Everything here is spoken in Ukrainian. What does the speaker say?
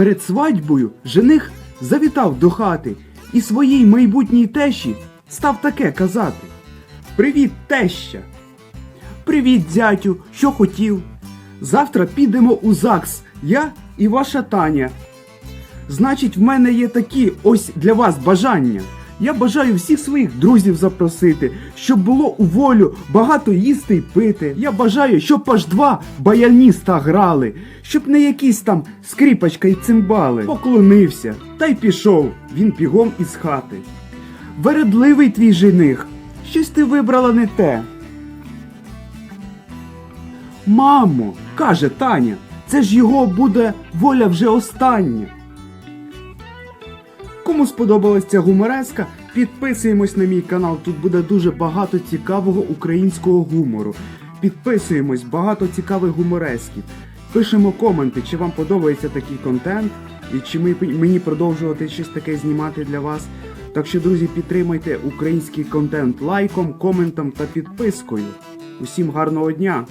Перед свадьбою жених завітав до хати і своїй майбутній тещі став таке казати: Привіт, теща! Привіт, зятю, що хотів? Завтра підемо у ЗАГС, я і ваша Таня. Значить, в мене є такі ось для вас бажання. Я бажаю всіх своїх друзів запросити, щоб було у волю багато їсти й пити. Я бажаю, щоб аж два баяніста грали, щоб не якісь там скріпочка й цимбали. Поклонився та й пішов він бігом із хати. Вередливий твій жених, щось ти вибрала не те. Мамо, каже Таня, це ж його буде воля вже остання. Кому сподобалась ця гумореска, підписуємось на мій канал. Тут буде дуже багато цікавого українського гумору. Підписуємось, багато цікавих гуморесків. Пишемо коменти, чи вам подобається такий контент, і чи ми, мені продовжувати щось таке знімати для вас. Так що, друзі, підтримайте український контент лайком, коментом та підпискою. Усім гарного дня!